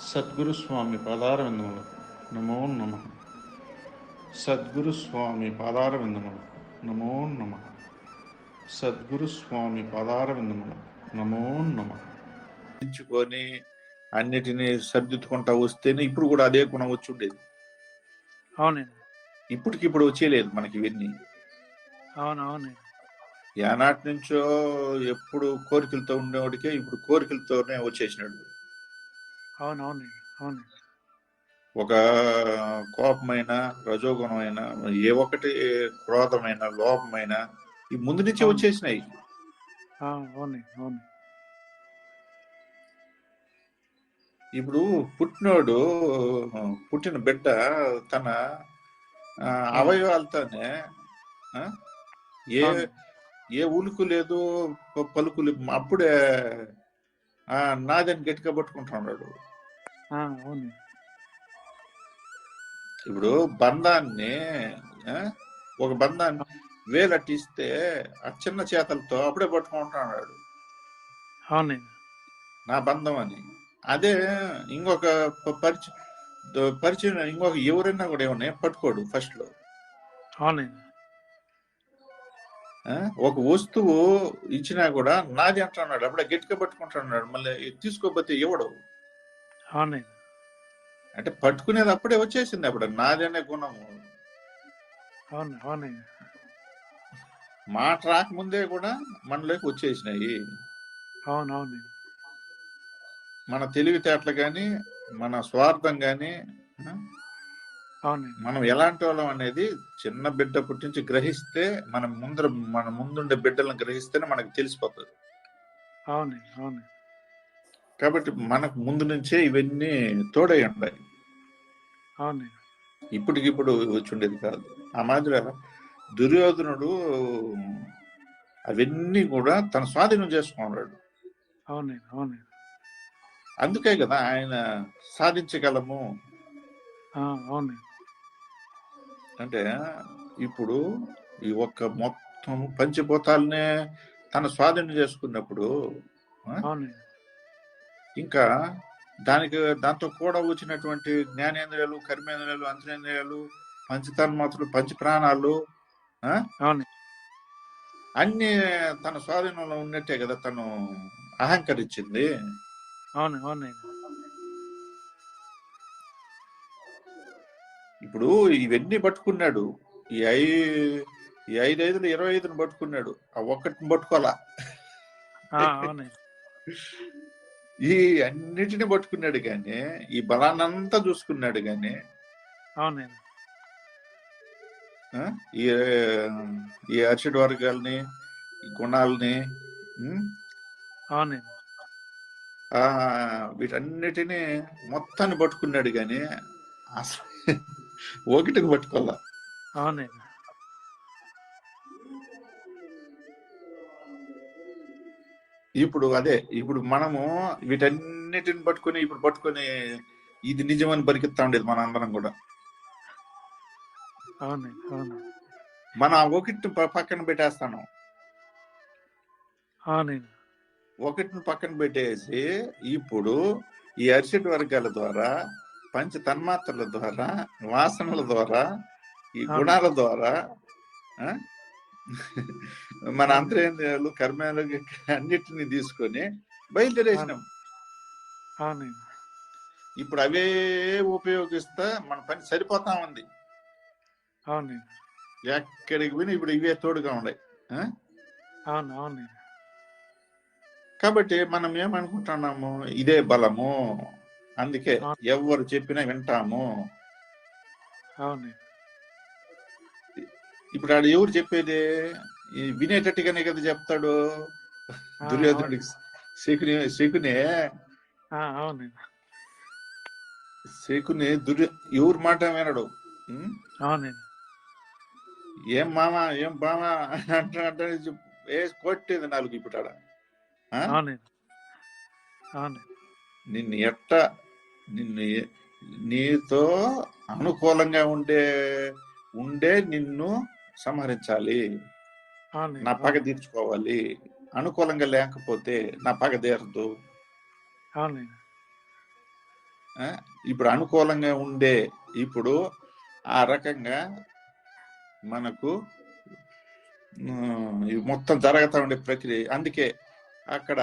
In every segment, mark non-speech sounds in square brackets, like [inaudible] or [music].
సద్గురు స్వామి పాదారవిందములు. నమో నమ. సద్గురు స్వామి పాదారవిందములు. నమో నమ. సద్గురు స్వామి పాదారవిందములు. నమో నమ. ఎంచుకొని అన్నిటినీ సర్దిద్దుకుంటా వస్తేనే ఇప్పుడు కూడా అదే గుణం వచ్చి ఉండేది. అవునండి. ఇప్పటికిప్పుడు వచ్చేలేదు మనకి ఇవన్నీ. అవును అవునండి ఏనాటి నుంచో ఎప్పుడు కోరికలతో ఉండేవాడికే ఇప్పుడు కోరికలతోనే వచ్చేసినాడు. అవును. అవునండి ఒక కోపమైన రజోగుణమైన ఏ ఒక్కటి క్రోధమైన లోపమైన ఈ ముందు నుంచే అవును. వచ్చేసినాయి. ఆ, అవునండి అవును. ఇప్పుడు పుట్టినోడు పుట్టిన బిడ్డ తన అవయవాలతోనే ఏ అవును. ఏ ఉలుకు లేదు ప- పలుకు లేదు అప్పుడే నాదని గట్టిగా పట్టుకుంటున్నాడు అవునండి ఇప్పుడు బంధాన్ని ఆ, ఒక బంధాన్ని వేలట్టిస్తే ఆ చిన్న చేతలతో అప్పుడే పట్టుకుంటున్నాడు. అవునండి. నా బంధం అని. అదే ఇంకొక పరిచయం పరిచయం ఇంకొక ఎవరైనా కూడా ఏమన్నా పట్టుకోడు ఫస్ట్లో అవునండి ఒక వస్తువు ఇచ్చినా కూడా నాది అంటున్నాడు. అప్పుడే గట్టిగా పట్టుకుంటున్నాడు. మళ్ళీ తీసుకోకపోతే ఇవ్వడు అవునండి. అంటే పట్టుకునేది అప్పుడే వచ్చేసింది అప్పుడు? నాది అనే గుణము. అవును అవునండి. మాట రాకముందే కూడా మనలోకి వచ్చేసినాయి. అవును మన తెలివితేటలు కానీ మన స్వార్థం కానీ మనం ఎలాంటి వాళ్ళం అనేది చిన్న బిడ్డ పుట్టించి గ్రహిస్తే మన ముందర మన ముందుండే బిడ్డలను గ్రహిస్తేనే మనకు తెలిసిపోతుంది. అవునండి అవునండి. కాబట్టి మనకు ముందు నుంచే ఇవన్నీ తోడై ఉన్నాయి అవునండి ఇప్పటికిప్పుడు వచ్చి ఉండేది కాదు. ఆ మాదిరి దుర్యోధనుడు అవన్నీ కూడా తన స్వాధీనం చేసుకున్నాడు. అవునండి అందుకే కదా ఆయన సాధించగలము. ఆ, అవునండి అంటే ఇప్పుడు ఈ ఒక్క మొత్తం పంచభూతాలనే తన స్వాధీనం చేసుకున్నప్పుడు ఇంకా దానికి దాంతో కూడా వచ్చినటువంటి జ్ఞానేంద్రియాలు కర్మేంద్రియాలు అంతరేంద్రియాలు పంచతన్మాత్రలు పంచ ప్రాణాలు అన్ని తన స్వాధీనంలో ఉన్నట్టే కదా తను అహంకరించింది. అవును ఇప్పుడు ఇవన్నీ పట్టుకున్నాడు. ఈ ఐ ఈ ఐదు ఐదులు ఇరవై ఐదును పట్టుకున్నాడు. ఆ ఒక్కటిని పట్టుకోవాలా? ఈ అన్నిటిని పట్టుకున్నాడు కానీ ఈ బలాన్నంతా చూసుకున్నాడు కానీ అవునండి. ఈ ఈ అర్షడ్ వర్గాల్ని గుణాలని అవునండి. ఆ వీటన్నిటిని మొత్తాన్ని పట్టుకున్నాడు కానీ అసలు [laughs] ఒకటిని పట్టుకోవాలా? అవునండి. ఇప్పుడు అదే ఇప్పుడు మనము వీటన్నిటిని పట్టుకొని ఇప్పుడు పట్టుకొని ఇది నిజమని బరికిస్తా ఉండేది మన అందరం కూడా. మనం ఒకటిని ప- పక్కన పెట్టేస్తాను. ఒకటిని పక్కన పెట్టేసి ఇప్పుడు ఈ అరిసెట్ వర్గాల ద్వారా పంచ తన్మాత్రల ద్వారా వాసనల ద్వారా ఈ గుణాల ద్వారా [laughs] మన అంతరేంద్రియాలు కర్మేలు అన్నిటిని తీసుకొని బయలుదేరేసినాం. ఇప్పుడు అవే ఉపయోగిస్తా మన పని సరిపోతా ఉంది. అవునండి. ఎక్కడికి పోయినా ఇప్పుడు ఇవే తోడుగా ఉన్నాయి. ఆ? అవును అవునండి. కాబట్టి మనం ఏమనుకుంటున్నాము? ఇదే బలము. అందుకే. ఎవరు చెప్పినా వింటాము. అవునండి. ఇప్పుడు ఆడు ఎవరు చెప్పేది? వినేటట్టుగానే కదా చెప్తాడు. దుర్యోధనుడికి శకుని శకుని? శకుని దుర్య ఎవరి మాట వినడు? అవునండి ఏం మామ ఏం బామ? అంటే అంటే ఏ కొట్టేది నాలుగు ఇప్పుడు నిన్ను ఎట్ట నిన్ను నీతో అనుకూలంగా ఉండే ఉండే నిన్ను సంహరించాలి నా పగ తీర్చుకోవాలి అనుకూలంగా లేకపోతే నా పగ తీరదు? ఇప్పుడు అనుకూలంగా ఉండే ఇప్పుడు ఆ రకంగా మనకు మొత్తం జరుగుతూ ఉండే ప్రక్రియ. అందుకే అక్కడ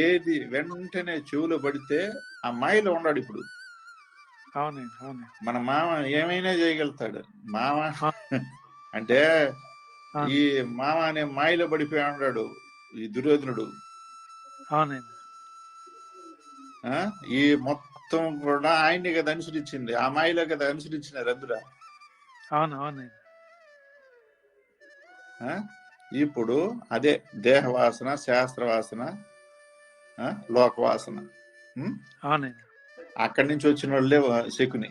ఏది వెంటనే చెవులో పడితే ఆ మాయలో ఉన్నాడు ఇప్పుడు. మన మామ ఏమైనా చేయగలుగుతాడు. మామ అంటే. ఈ మామ అనే మాయలో పడిపోయి ఉన్నాడు ఈ దుర్యోధనుడు? ఈ మొత్తం కూడా ఆయన్ని కదా అనుసరించింది. ఆ మాయలో కదా అనుసరించినారు అవునండి. ఆ? ఇప్పుడు అదే దేహవాసన శాస్త్రవాసన ఆ? లోకవాసన. అక్కడి నుంచి వచ్చిన వాళ్ళే శకుని.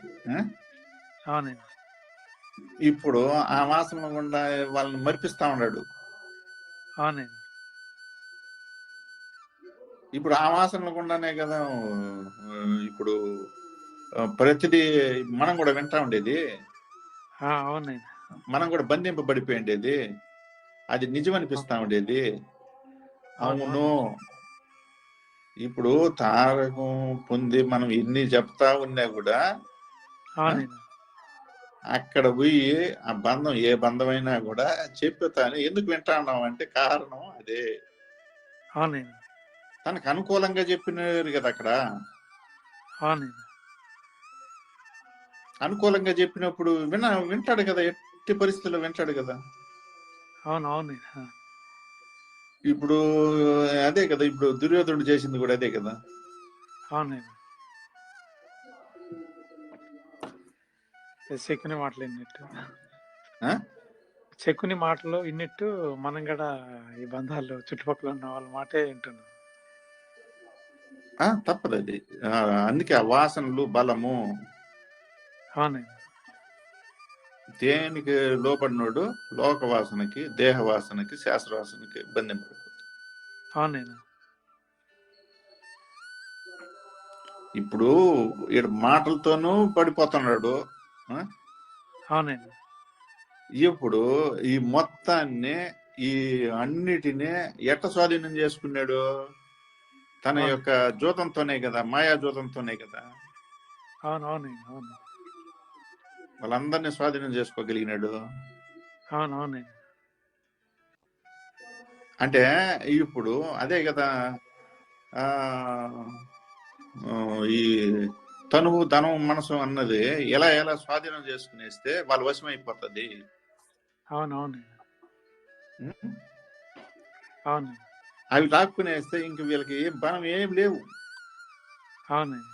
ఇప్పుడు ఆ వాసన గుండా వాళ్ళని మరిపిస్తా ఉన్నాడు. అవునండి. ఇప్పుడు ఆ వాసనల గుండానే కదా ఇప్పుడు ప్రతిదీ మనం కూడా వింటా ఉండేది. అవునండి. మనం కూడా బంధింపబడిపోయి ఉండేది అది నిజం అనిపిస్తా ఉండేది. అవును. ఇప్పుడు తారకం పొంది మనం ఎన్ని చెప్తా ఉన్నా కూడా అక్కడ పోయి ఆ బంధం ఏ బంధమైనా కూడా చెప్పుతాను ఎందుకు వింటా ఉన్నాం అంటే కారణం అదే. తనకు అనుకూలంగా చెప్పినారు కదా అక్కడ. అనుకూలంగా చెప్పినప్పుడు విన వింటాడు కదా ఎట్టి పరిస్థితుల్లో వింటాడు కదా. అవును అవునండి. ఆ, ఇప్పుడు అదే కదా ఇప్పుడు దుర్యోధనుడు చేసింది కూడా అదే కదా. అవునండి. శకుని మాటలు ఇన్నట్టు? శకుని మాటలు ఇన్నట్టు మనం కూడా ఈ బంధాలు చుట్టుపక్కల ఉన్న వాళ్ళ మాటే వింటున్నాం. తప్పదు అది. అందుకే ఆ వాసనలు బలము. అవునండి. దేనికి లోపడినోడు లోక వాసనకి దేహ వాసనకి శాస్త్ర వాసనకి బంధింపడిపోతాడు అవునండి. ఇప్పుడు ఈడు మాటలతోనూ పడిపోతున్నాడు? అవునండి. ఇప్పుడు ఈ మొత్తాన్ని ఈ అన్నిటినీ ఎట్ట స్వాధీనం చేసుకున్నాడు. తన. యొక్క జూతంతోనే కదా మాయా జూతంతోనే కదా. వాళ్ళందరినీ స్వాధీనం చేసుకోగలిగినాడు. అంటే ఇప్పుడు అదే కదా ఈ తనువు ధనం మనసు అన్నది ఎలా ఎలా స్వాధీనం చేసుకునేస్తే వాళ్ళ వశం అయిపోతుంది అవును. అవునండి ఉం? అవునండి అవి లాక్కునేస్తే ఇంక వీళ్ళకి ఏం బలం ఏం లేవు. అవునండి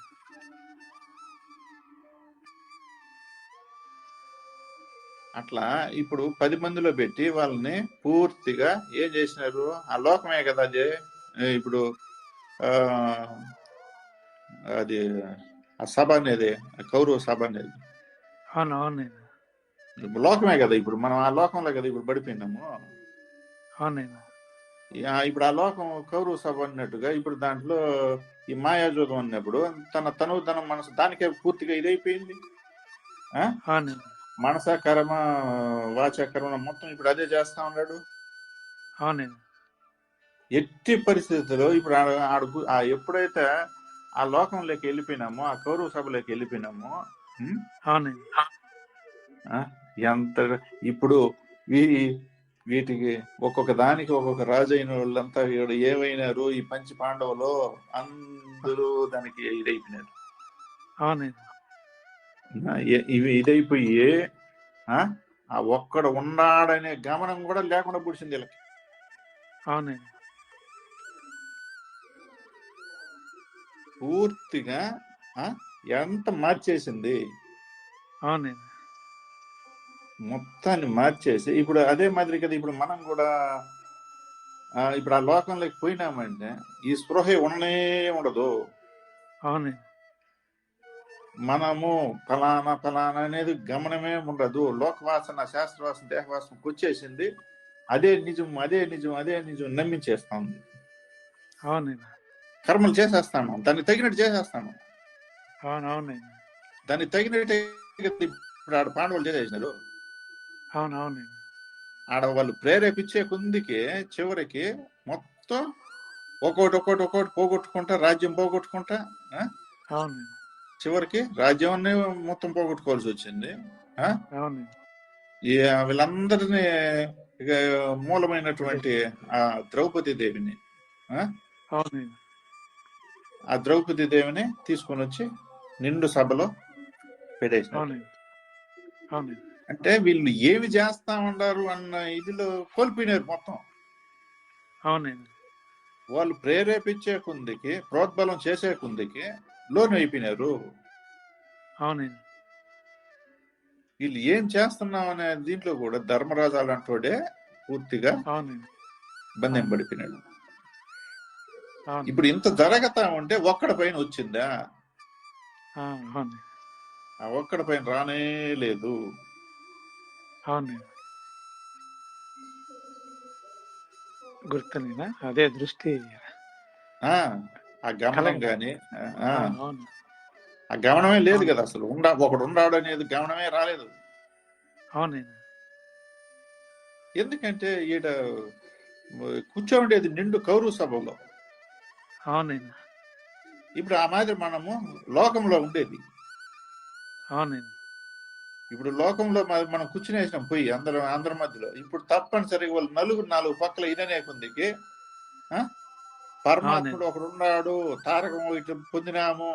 అట్లా ఇప్పుడు పది మందిలో పెట్టి వాళ్ళని పూర్తిగా ఏం చేసినారు? ఆ లోకమే కదా అదే. ఇప్పుడు అది ఆ సభ అనేది ఆ కౌరవ సభ అనేది అవును. ఇప్పుడు లోకమే కదా ఇప్పుడు మనం ఆ లోకంలో కదా ఇప్పుడు పడిపోయినాము. అవునండి ఆ ఇప్పుడు ఆ లోకం కౌరవ సభ అన్నట్టుగా ఇప్పుడు దాంట్లో ఈ మాయాజోగం అన్నప్పుడు తన తను తన మనసు దానికే పూర్తిగా ఇదైపోయింది. మనస కర్మ వాచ కర్మ మొత్తం ఇప్పుడు అదే చేస్తా ఉన్నాడు. అవునండి ఎట్టి పరిస్థితుల్లో ఇప్పుడు ఆడ- ఎప్పుడైతే ఆ లోకంలోకి వెళ్ళిపోయినామో ఆ కౌరవ సభలోకి వెళ్ళిపోయినామో ఎంత ఇప్పుడు వీ వీటికి ఒక్కొక్క దానికి ఒక్కొక్క రాజు అయిన వాళ్ళంతా వీడు ఏమైనారు? ఈ పంచి పాండవులు అందరూ దానికి ఇదైపోయినారు. ఇవి ఇదైపోయి ఆ ఆ ఒక్కడు ఉన్నాడనే గమనం కూడా లేకుండా పుడిచింది వీళ్ళకి. అవునండి. పూర్తిగా ఎంత మార్చేసింది? అవునండి. మొత్తాన్ని మార్చేసి ఇప్పుడు అదే మాదిరి కదా ఇప్పుడు మనం కూడా ఇప్పుడు ఆ లోకంలోకి పోయినామంటే ఈ స్పృహ ఉండనే ఉండదు. అవునండి. మనము ఫలానా ఫలానా అనేది గమనమే ఉండదు. లోకవాసన శాస్త్రవాసన దేహవాసనకు వచ్చేసింది అదే నిజం అదే నిజం అదే నిజం నమ్మించేస్తాం. అవునైనా కర్మలు చేసేస్తాను. దానికి తగినట్టు చేసేస్తాను. అవును అవునైనా దానికి తగినట్టు ఇప్పుడు ఆడ పాండవులు చేసేసినారు. అవును అవునైనా ఆడ వాళ్ళు ప్రేరేపించే కుందికి చివరికి మొత్తం ఒక్కోటి ఒక్కోటి ఒక్కోటి పోగొట్టుకుంటా రాజ్యం పోగొట్టుకుంటా ఆ? అవునైనా చివరికి రాజ్యాన్ని మొత్తం పోగొట్టుకోవాల్సి వచ్చింది వీళ్ళందరినీ మూలమైనటువంటి ఆ ద్రౌపది దేవిని ఆ? ఆ ద్రౌపది దేవిని తీసుకొని వచ్చి నిండు సభలో అవునైనా అంటే వీళ్ళు ఏమి చేస్తా ఉన్నారు అన్న ఇదిలో కోల్పోయినారు మొత్తం. అవునైనా వాళ్ళు ప్రేరేపించే కుందికి ప్రోద్బలం చేసే కుందికి లోన్ అయిపోయినారు. అవునైనా వీళ్ళు ఏం చేస్తున్నాం అనే దీంట్లో కూడా ధర్మరాజు అలాంటోడే పూర్తిగా బంధం పడిపోయినాడు ఇప్పుడు ఇంత జరగతా ఉంటే ఒక్కడ పైన వచ్చిందా? ఆ, ఒక్కడ పైన రానే లేదు. గుర్తునేనా అదే దృష్టి. ఆ గమనం. గాని ఆ, గమనమే లేదు కదా అసలు. ఉండా ఒకడు ఉండాడు అనేది గమనమే రాలేదు. అవునైనా ఎందుకంటే ఈడ కూర్చోండేది నిండు కౌరవ సభలో. అవునైనా ఇప్పుడు ఆ మాదిరి మనము లోకంలో ఉండేది. అవునైనా ఇప్పుడు లోకంలో మనం కూర్చునేసినాం పోయి అందరం అందరి మధ్యలో. ఇప్పుడు తప్పనిసరిగా వాళ్ళు నలుగురు నాలుగు పక్కల ఇదనే కొందికి? పరమాత్ముడు ఒకడు ఉన్నాడు తారకం ఇట్లా పొందినాము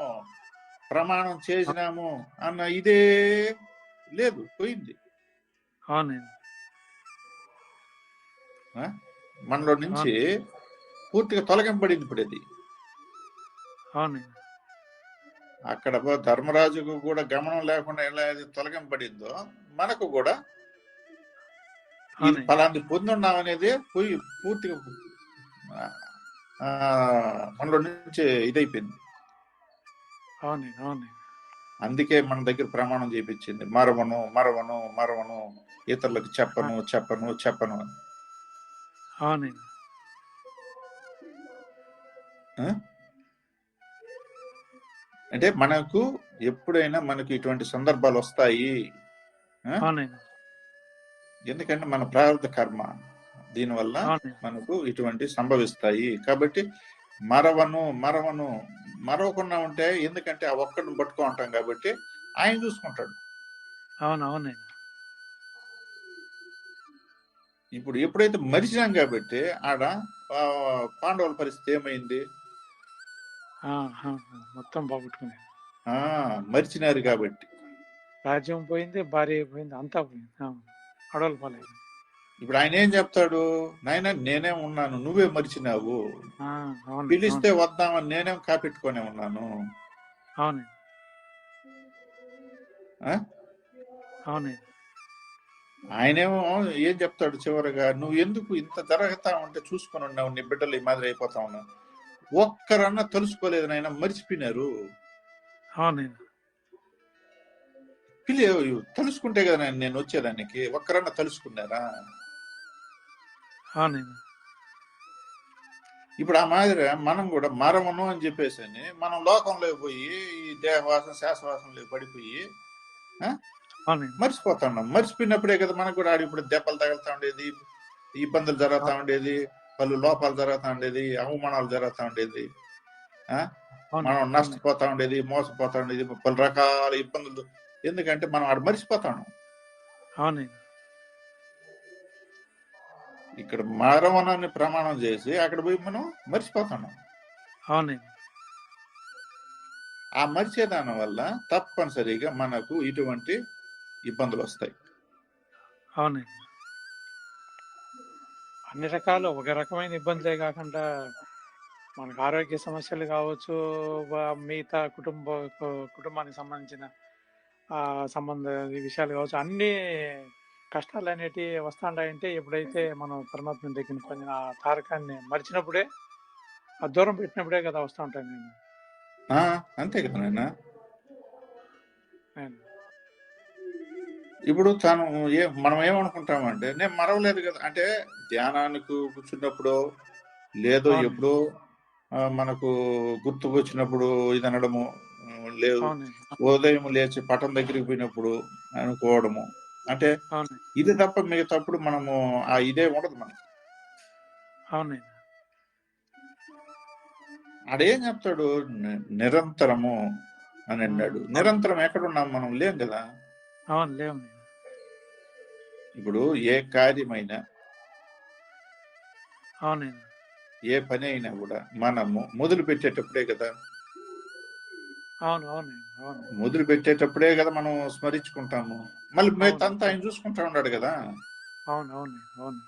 ప్రమాణం చేసినాము అన్న ఇదే లేదు పోయింది? మనలో నుంచి పూర్తిగా తొలగింపబడింది ఇప్పుడు అది అవునైనా అక్కడ పో- ధర్మరాజుకు కూడా గమనం లేకుండా ఎలా అది తొలగింపబడిందో మనకు కూడా ఫలాంది పొందున్నాం అనేది పోయి పూర్తిగా మనలో నుంచి ఇదైపోయింది. అవునైనా అవునైనా అందుకే మన దగ్గర ప్రమాణం చేపించింది. మరవను మరవను మరవను ఇతరులకు చెప్పను చెప్పను చెప్పను ఆ? అంటే మనకు ఎప్పుడైనా మనకి ఇటువంటి సందర్భాలు వస్తాయి. ఎందుకంటే మన ప్రారంభ కర్మ దీనివల్ల మనకు ఇటువంటి సంభవిస్తాయి. కాబట్టి మరవను మరవను మరవకుండా ఉంటే ఎందుకంటే ఆ ఒక్కడిని పట్టుకో ఉంటాం కాబట్టి ఆయన చూసుకుంటాడు. అవును అవునైనా ఇప్పుడు ఎప్పుడైతే మరిచినాం కాబట్టి ఆడ పాండవుల పరిస్థితి ఏమైంది? మొత్తం బాగుట్టుకునేది ఆ మరిచినారు కాబట్టి. రాజ్యం పోయింది భార్య పోయింది అంతా పోయింది. అడవులు పోలేదు. ఇప్పుడు ఆయన ఏం చెప్తాడు? నాయన నేనే ఉన్నాను నువ్వే మరిచినావు. అవును పిలిస్తే వద్దామని నేనేం కాపెట్టుకొని ఉన్నాను. అవును. ఆ? అవునైనా ఆయనేమో ఏం చెప్తాడు చివరగా? నువ్వు ఎందుకు ఇంత జరుగుతా ఉంటే చూసుకొని ఉన్నావు నీ బిడ్డలు ఈ మాదిరి అయిపోతా ఉన్నావు ఒక్కరన్నా తెలుసుకోలేదు నాయన మర్చిపోయినారు. పిలి తెలుసుకుంటే కదా నాయన నేను వచ్చేదానికి ఒక్కరన్నా తెలుసుకున్నారా ఇప్పుడు ఆ మాదిరి మనం కూడా మరమను అని చెప్పేసి అని మనం లోకంలో పోయి ఈ దేహవాసన శాశ్వాసంలో పడిపోయి అవునైనా మర్చిపోతున్నాం మర్చిపోయినప్పుడే కదా మనకు కూడా ఆడ ఇప్పుడు దెబ్బలు తగులుతా ఉండేది ఇబ్బందులు జరుగుతా ఉండేది. పలు లోపాలు జరుగుతా ఉండేది అవమానాలు జరుగుతా ఉండేది మనం నష్టపోతా ఉండేది మోసపోతా ఉండేది పలు రకాల ఇబ్బందులు. ఎందుకంటే మనం ఆడ మర్చిపోతాం అవునైనా ఇక్కడ మరవనాన్ని ప్రమాణం చేసి అక్కడ పోయి మనం మర్చిపోతున్నాం అవునైనా ఆ మర్చేదానం వల్ల తప్పనిసరిగా మనకు ఇటువంటి ఇబ్బందులు వస్తాయి. అవునైనా అన్ని రకాలు. ఒక రకమైన ఇబ్బందులే కాకుండా మనకు ఆరోగ్య సమస్యలు కావచ్చు మిగతా కుటుంబ కుటుంబానికి సంబంధించిన సంబంధ విషయాలు కావచ్చు అన్ని కష్టాలు అనేటివి వస్తాంటాయంటే ఎప్పుడైతే మనం పరమాత్మ దగ్గర పొందిన ఆ తారకాన్ని మరిచినప్పుడే ఆ దూరం పెట్టినప్పుడే కదా వస్తూ ఉంటాయి నేను అంతే కదా నాయన? అవును. ఇప్పుడు తను ఏ మనం ఏమనుకుంటామంటే నేను మరవలేదు కదా అంటే ధ్యానానికి కూర్చున్నప్పుడు లేదో. ఎప్పుడో మనకు గుర్తుకు వచ్చినప్పుడు ఇది అనడము లేదు. ఉదయం లేచి పటం దగ్గరికి పోయినప్పుడు అనుకోవడము అంటే. ఇది తప్ప మిగతాప్పుడు మనము ఆ ఇదే ఉండదు మనకి అవునండి. ఆడేం చెప్తాడు నిరంతరము అని అన్నాడు. నిరంతరం ఎక్కడున్నాం మనం లేం కదా అవును లేవు ఇప్పుడు ఏ కార్యమైనా అవునండి. ఏ పని అయినా కూడా మనము మొదలు పెట్టేటప్పుడే కదా అవును అవునండి. అవును. మొదలు పెట్టేటప్పుడే కదా మనం స్మరించుకుంటాము మళ్ళీ అవును. మిగతాంతా ఆయన చూసుకుంటా ఉన్నాడు కదా అవును అవునండి. అవును.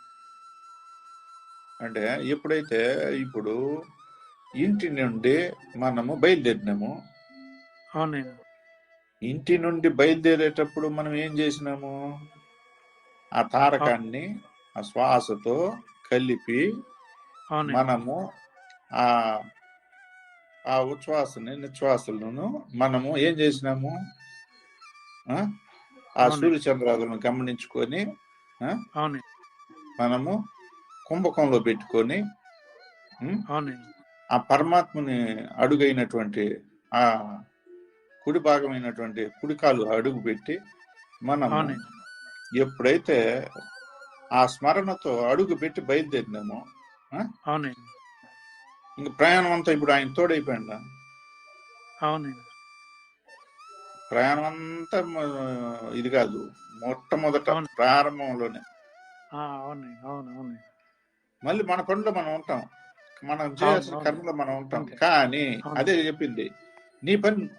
అంటే ఎప్పుడైతే ఇప్పుడు ఇంటి నుండి మనము బయలుదేరినాము అవునండి. ఇంటి నుండి బయలుదేరేటప్పుడు మనం ఏం చేసినాము ఆ తారకాన్ని ఆ శ్వాసతో కలిపి. మనము ఆ ఆ ఉచ్ఛ్వాసని నిశ్వాసలను మనము ఏం చేసినాము ఆ? సూర్య చంద్రాలను గమనించుకొని. మనము కుంభకంలో పెట్టుకొని. ఆ పరమాత్మని అడుగైనటువంటి ఆ కుడి భాగమైనటువంటి కుడికాలు అడుగు పెట్టి అవునండి. ఎప్పుడైతే ఆ స్మరణతో అడుగు పెట్టి బయలుదేరినామో. ఇంక ప్రయాణం అంతా ఇప్పుడు ఆయన తోడైపోయిందా అవునండి. ప్రయాణం అంతా ఇది కాదు మొట్టమొదట. ప్రారంభంలోనే. మళ్ళీ మన పనిలో మనం ఉంటాం మనం చేయాల్సిన. కర్మలో మనం ఉంటాం. కానీ. అదే చెప్పింది నీ పని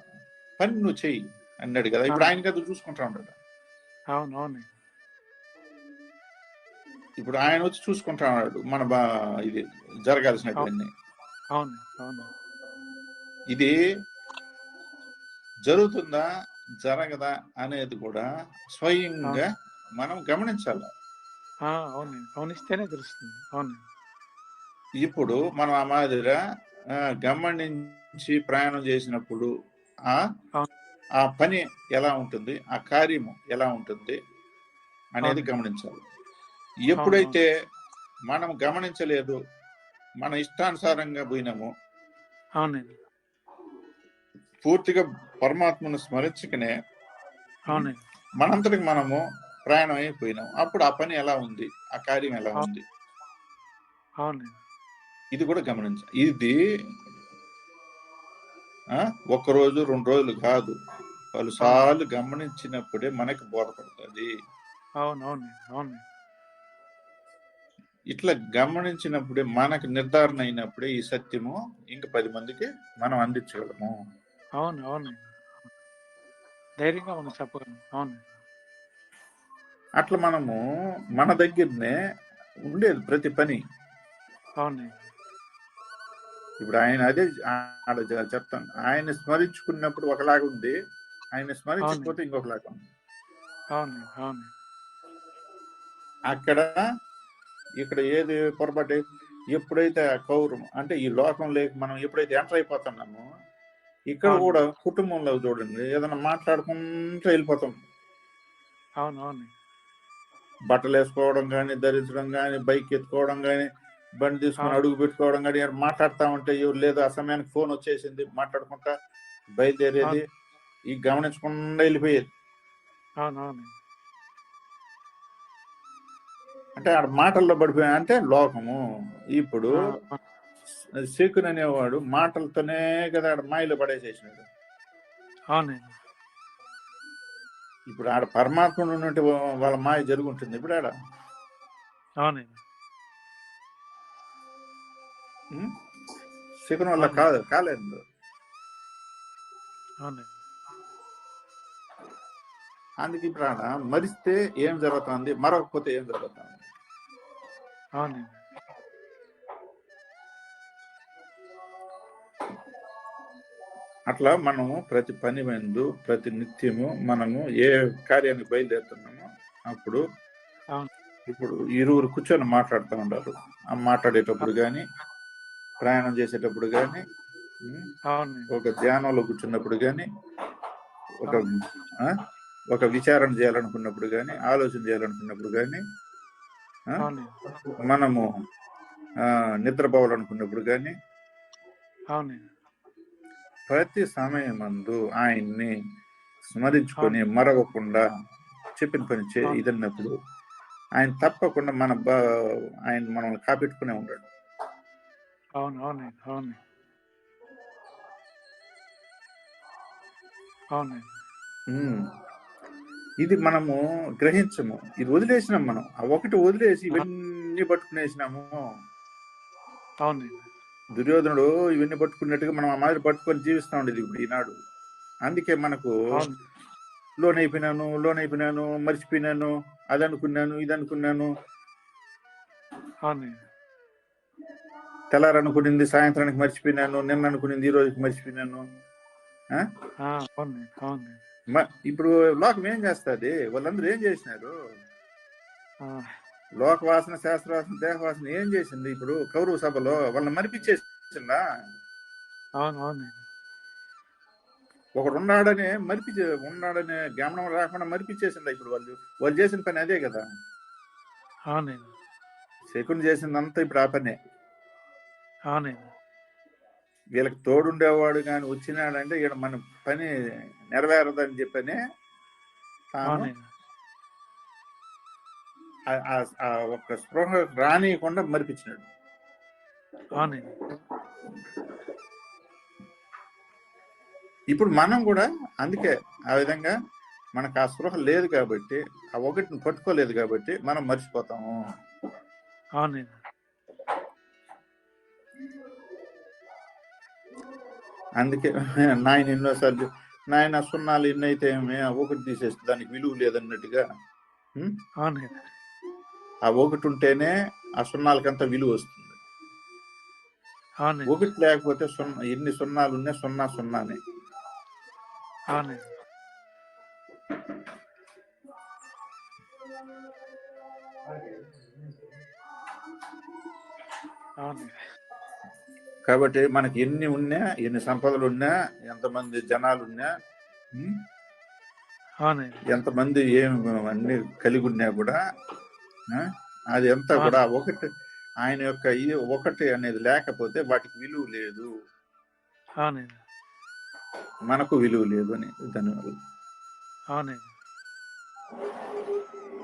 పని నువ్వు చెయ్యి అన్నాడు కదా ఇప్పుడు అవును. ఆయన కదా చూసుకుంటా ఉంటాడు అవును అవునండి. ఇప్పుడు ఆయన వచ్చి చూసుకుంటా ఉన్నాడు మన బా ఇది జరగాల్సినటువంటి అవును అవును ఇది జరుగుతుందా జరగదా అనేది కూడా స్వయంగా మనం గమనించాలి ఆ, అవునండి. గమనిస్తేనే తెలుస్తుంది. అవునండి. ఇప్పుడు మనం ఆ మాదిరిగా గమనించి ప్రయాణం చేసినప్పుడు ఆ పని ఎలా ఉంటుంది ఆ కార్యము ఎలా ఉంటుంది అనేది. గమనించాలి ఎప్పుడైతే మనం గమనించలేదు మన ఇష్టానుసారంగా పోయినాము అవునండి. పూర్తిగా పరమాత్మను స్మరించుకునే. మనంతటికి మనము ప్రయాణం అయిపోయినాం అప్పుడు ఆ పని ఎలా ఉంది ఆ కార్యం ఎలా. ఉంది. ఇది కూడా గమనించాలి ఇది రోజు రెండు రోజులు కాదు పలుసార్లు గమనించినప్పుడే మనకి బోధపడుతుంది అవును. ఇట్లా గమనించినప్పుడే మనకు నిర్ధారణ అయినప్పుడే ఈ సత్యము ఇంక పది మందికి మనం అందించగలము అవును అవునండి. ధైర్యంగా మనం చెప్పగలం. అవునండి. అట్లా మనము మన దగ్గరనే ఉండేది ప్రతి పని అవునండి. ఇప్పుడు ఆయన అదే ఆడ చెప్తాను ఆయన స్మరించుకున్నప్పుడు ఒకలాగా ఉంది ఆయన స్మరించకపోతే ఇంకొకలాగా ఉంది. అక్కడ ఇక్కడ ఏది పొరపాటు ఎప్పుడైతే కౌరం అంటే ఈ లోకం లేక మనం ఎప్పుడైతే ఎంటర్ అయిపోతున్నామో ఇక్కడ అవును. కూడా కుటుంబంలో చూడండి ఏదైనా మాట్లాడుకుంటూ వెళ్ళిపోతాం అవును అవునండి. బట్టలు వేసుకోవడం కానీ ధరించడం కానీ బైక్ ఎత్తుకోవడం కానీ బండి తీసుకొని. అడుగు పెట్టుకోవడం కానీ మాట్లాడుతూ ఉంటే ఎవరు లేదు ఆ సమయానికి ఫోన్ వచ్చేసింది మాట్లాడుకుంటా బయలుదేరేది ఈ గమనించకుండా వెళ్ళిపోయేది. అంటే ఆడ మాటల్లో పడిపోయా అంటే లోకము ఇప్పుడు శకున్ అనేవాడు మాటలతోనే కదా ఆడ మాయలో పడేసేసినాడు. ఇప్పుడు ఆడ పరమాత్ముడు ఉన్నట్టు వాళ్ళ మాయ జరుగుంటుంది ఇప్పుడు ఆడ అవునండి. శకున్ వల్ల. కాదు కాలేదు. అందుకే ఇప్పుడు ఆడ మరిస్తే ఏం జరుగుతుంది మరొకపోతే ఏం జరుగుతుంది అవునండి. అట్లా మనము ప్రతి పని ఎందు ప్రతి నిత్యము మనము ఏ కార్యానికి బయలుదేరుతున్నామో అప్పుడు. ఇప్పుడు ఇరువురు కూర్చొని మాట్లాడుతూ ఉంటారు మాట్లాడేటప్పుడు కానీ ప్రయాణం చేసేటప్పుడు కానీ. ఒక ధ్యానంలో కూర్చున్నప్పుడు కానీ ఒక? ఒక విచారణ చేయాలనుకున్నప్పుడు కానీ ఆలోచన చేయాలనుకున్నప్పుడు కానీ మనము ఆ, నిద్రపోవాలనుకున్నప్పుడు కానీ ప్రతి సమయమందు ఆయన్ని స్మరించుకొని మరవకుండా చెప్పిన పని చే. ఇదన్నప్పుడు ఆయన తప్పకుండా మన బ- ఆయన మనల్ని కాపెట్టుకునే ఉంటాడు అవును అవునండి అవునండి అవునండి ఉమ్. ఇది మనము గ్రహించము. ఇది వదిలేసినాం మనం. ఆ ఒకటి వదిలేసి ఇవన్నీ పట్టుకునేసినాము. అవునండి దుర్యోధనుడు ఇవన్నీ పట్టుకున్నట్టుగా మనం ఆ మాదిరి పట్టుకొని జీవిస్తా ఉండేది ఇప్పుడు ఈనాడు. అందుకే మనకు అవును. లోన్ అయిపోయినాను లోన్ అయిపోయినాను మర్చిపోయినాను అది అనుకున్నాను ఇది అనుకున్నాను అవునండి తెల్లారు అనుకునింది సాయంత్రానికి మర్చిపోయినాను నిన్న అనుకునింది ఈ రోజుకి మర్చిపోయినాను. ఇప్పుడు లోకం ఏం చేస్తుంది? వాళ్ళందరూ ఏం చేసినారు? ఆ, లోకవాసన శాస్త్రవాసన దేహవాసన ఏం చేసింది ఇప్పుడు కౌరవ సభలో? వాళ్ళని మరిపించేసిందా? ఒకడు ఉన్నాడనే మరిపి ఉన్నాడనే గమనం రాకుండా మరిపించేసిందా ఇప్పుడు వాళ్ళు? వాళ్ళు చేసిన పని అదే కదా? శకుని చేసిందంతా ఇప్పుడు ఆ పనే. అవునండి. వీళ్ళకి తోడుండేవాడు కానీ వచ్చినాడంటే ఈడ మన పని నెరవేరదని చెప్పనే తాను ఆ- ఒక్క స్పృహ రానియకుండా మరిపించినాడు. ఇప్పుడు మనం కూడా అందుకే ఆ విధంగా మనకు ఆ స్పృహ లేదు కాబట్టి ఆ ఒకటిని పట్టుకోలేదు కాబట్టి మనం మర్చిపోతాము. అవునండి. అందుకే [laughs] నాయన ఎన్నోసార్లు నాయన సున్నాలు ఎన్ని అయితే ఏమి, ఆ ఒకటి తీసేస్తే దానికి విలువ లేదన్నట్టుగా ఆ ఒకటి ఉంటేనే ఆ సున్నాలకంతా విలువ వస్తుంది. ఒకటి లేకపోతే సున్నా ఎన్ని సున్నాలు ఉన్నా సున్నా సున్నానే. అవునండి కాబట్టి మనకి ఎన్ని ఉన్నా ఎన్ని సంపదలు ఉన్నా ఎంతమంది జనాలు ఉన్నా ఎంతమంది ఏం అన్ని కలిగి ఉన్నా కూడా అది అంతా కూడా ఒకటి ఆయన యొక్క ఇది ఒకటి అనేది లేకపోతే వాటికి విలువ లేదు. మనకు విలువ లేదు అని అవునండి.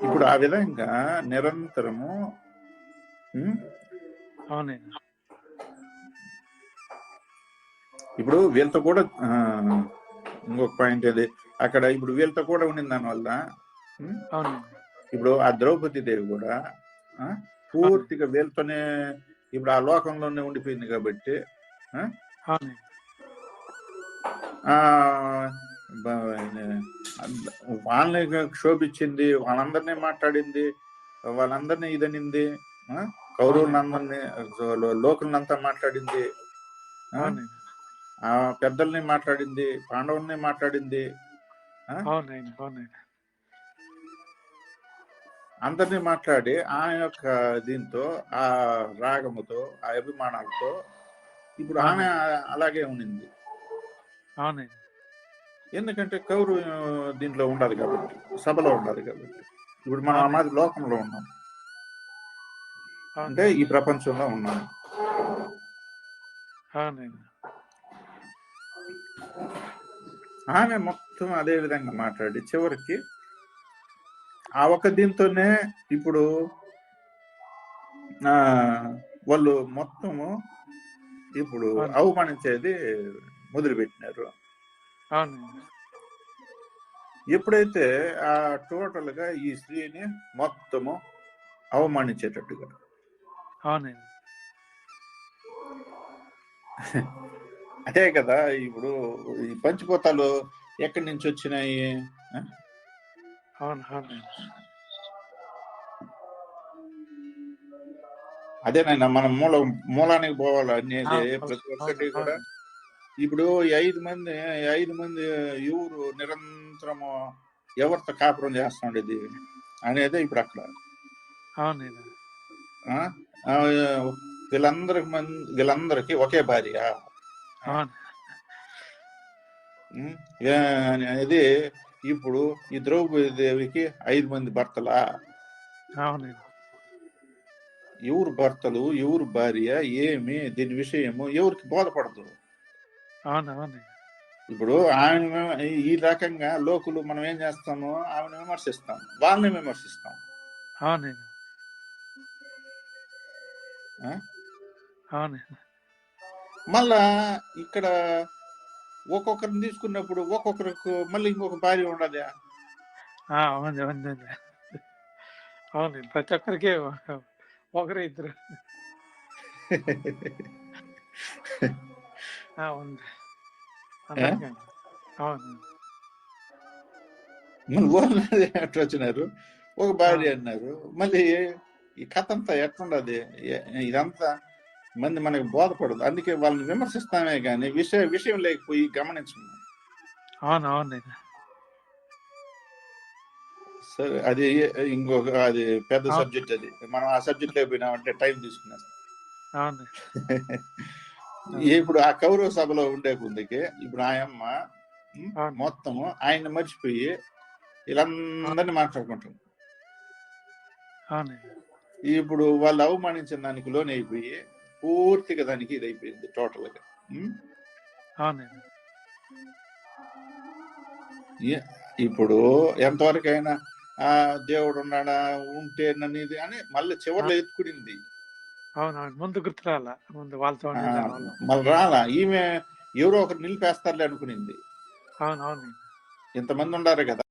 ఇప్పుడు ఆ విధంగా నిరంతరము? అవునండి. ఇప్పుడు వీళ్ళతో కూడా ఇంకొక పాయింట్ అది అక్కడ ఇప్పుడు వీళ్ళతో కూడా ఉండిన దానివల్ల ఇప్పుడు ఆ ద్రౌపది దేవి కూడా ఆ, పూర్తిగా వీళ్ళతోనే ఇప్పుడు ఆ లోకంలోనే ఉండిపోయింది కాబట్టి వాళ్ళని క్షోభించింది వాళ్ళందరినీ మాట్లాడింది వాళ్ళందరినీ ఇదనింది కౌరవులందరినీ లోకులంతా మాట్లాడింది ఆ, పెద్దల్ని మాట్లాడింది పాండవుల్ని మాట్లాడింది అందరినీ మాట్లాడి ఆ యొక్క దీంతో ఆ రాగముతో ఆ అభిమానాలతో ఇప్పుడు ఆమె అలాగే ఉండింది ఎందుకంటే కౌరు దీంట్లో ఉండదు కాబట్టి సభలో ఉండదు కాబట్టి. ఇప్పుడు మనం ఆ మాది లోకంలో ఉన్నాం. అంటే ఈ ప్రపంచంలో ఉన్నాం. ఆమె మొత్తం అదే విధంగా మాట్లాడి చివరికి ఆ ఒక్క దీంతోనే ఇప్పుడు ఆ వాళ్ళు మొత్తము ఇప్పుడు. అవమానించేది మొదలుపెట్టినారు. ఎప్పుడైతే ఆ టోటల్గా ఈ స్త్రీని మొత్తము అవమానించేటట్టుగా. అవునండి. [laughs] అదే కదా ఇప్పుడు ఈ పంచిపోతాలు ఎక్కడి నుంచి వచ్చినాయి? అదేనైనా మనం మూల మూలానికి పోవాలి అనేది ప్రతి ఒక్కటి కూడా. ఇప్పుడు ఐదు మంది ఐదు మంది ఎవరు నిరంతరము ఎవరితో కాపురం చేస్తుండేది అనేది ఇప్పుడు అక్కడ. వీళ్ళందరికి మంది వీళ్ళందరికీ ఒకే భార్య. అనేది ఇప్పుడు ఈ ద్రౌపది దేవికి ఐదు మంది భర్తలా? అవునండి. ఎవరు భర్తలు ఎవరు భార్య ఏమి దీని విషయము ఎవరికి బోధపడదు. ఇప్పుడు ఆమె ఈ రకంగా లోకులు మనం ఏం చేస్తాము? ఆమెను విమర్శిస్తాం. వాళ్ళని విమర్శిస్తాం. అవునండి? అవునండి. మళ్ళా ఇక్కడ ఒక్కొక్కరిని తీసుకున్నప్పుడు ఒక్కొక్కరికి మళ్ళీ ఇంకొక భార్య ఉండదు అవునండి అవునండి అవునండి ప్రతి ఒక్కరికి ఒకరు ఇద్దరు. [laughs] ఉంది. అందరికీ. అవును. మన వచ్చినారు? ఒక భార్య అన్నారు. మళ్ళీ ఈ కథ అంతా ఎట్లుండదు ఇదంతా మంది మనకు బోధపడదు. అందుకే వాళ్ళని విమర్శిస్తామే కానీ విషయ విషయం లేకపోయి గమనించము. అవును అవునండి సరే అది ఇంకొక అది పెద్ద. సబ్జెక్ట్ అది. మనం ఆ సబ్జెక్ట్లో పోయినామంటే టైం తీసుకున్నాం ఇప్పుడు ఆ కౌరవ సభలో ఉండే కొందికి ఇప్పుడు ఆయమ్మ. మొత్తము ఆయన మర్చిపోయి వీళ్ళందరినీ మాట్లాడుకుంటాం. ఇప్పుడు వాళ్ళు అవమానించిన దానికి లోన్ అయిపోయి పూర్తిగా దానికి ఇది అయిపోయింది టోటల్గా ఇప్పుడు ఎంతవరకు అయినా ఆ దేవుడు ఉన్నాడా ఉంటే నన్ను ఇది అని మళ్ళీ చివరిలో ఎత్తుకునింది అవునవును. ముందు గుర్తురాల? ముందు వాళ్ళతో మళ్ళీ రాలా? ఈమె ఎవరో ఒకరు నిలిపేస్తారులే అనుకునింది. అవును అవునండి ఇంతమంది ఉండారు కదా.